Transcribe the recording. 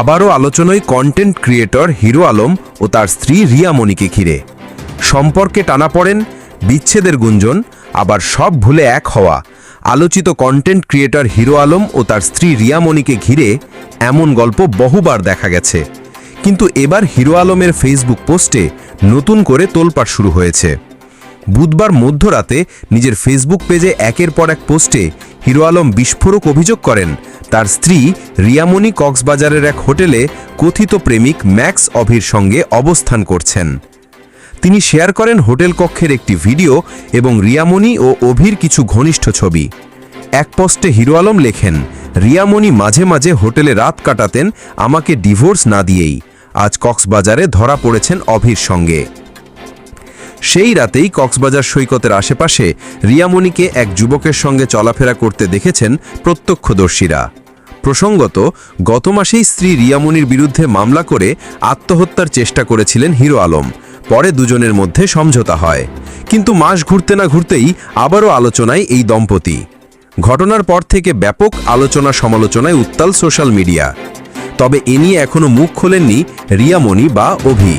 আবারও আলোচনায় content creator Hero Alam ও তার স্ত্রী রিয়ামণিকে ঘিরে। সম্পর্কে টানা পড়েন বিচ্ছেদের গুঞ্জন, আবার সব ভুলে এক হওয়া। আলোচিত কন্টেন্ট ক্রিয়েটর হিরো আলম ও তার স্ত্রী রিয়ামণিকে ঘিরে এমন গল্প বহুবার দেখা গেছে। কিন্তু এবার হিরো আলমের ফেসবুক পোস্টে নতুন করে তোলপাড় শুরু হয়েছে। বুধবার মধ্যরাতে নিজের ফেসবুক পেজে একের পর এক পোস্টে হিরো আলম বিস্ফোরক অভিযোগ করেন তার স্ত্রী রিয়ামণি কক্সবাজারের এক হোটেলে কথিত প্রেমিক ম্যাক্স অভির সঙ্গে অবস্থান করছেন। তিনি শেয়ার করেন হোটেল কক্ষের একটি ভিডিও এবং রিয়ামণি ও অভির কিছু ঘনিষ্ঠ ছবি। এক পোস্টে হিরো আলম লেখেন, রিয়ামণি মাঝে মাঝে হোটেলে রাত কাটাতেন, আমাকে ডিভোর্স না দিয়েই। আজ কক্সবাজারে ধরা পড়েছেন অভির সঙ্গে। সেই রাতেই কক্সবাজার সৈকতের আশেপাশে রিয়ামণিকে এক যুবকের সঙ্গে চলাফেরা করতে দেখেছেন প্রত্যক্ষদর্শীরা। প্রসঙ্গত, গত মাসেই স্ত্রী রিয়ামণির বিরুদ্ধে মামলা করে আত্মহত্যার চেষ্টা করেছিলেন হিরো আলম। পরে দুজনের মধ্যে সমঝোতা হয়। কিন্তু মাস ঘুরতে না ঘুরতেই আবারও আলোচনায় এই দম্পতি। ঘটনার পর থেকে ব্যাপক আলোচনা সমালোচনায় উত্তাল সোশ্যাল মিডিয়া। তবে এ নিয়ে এখনও মুখ খোলেননি রিয়ামণি বা অভি।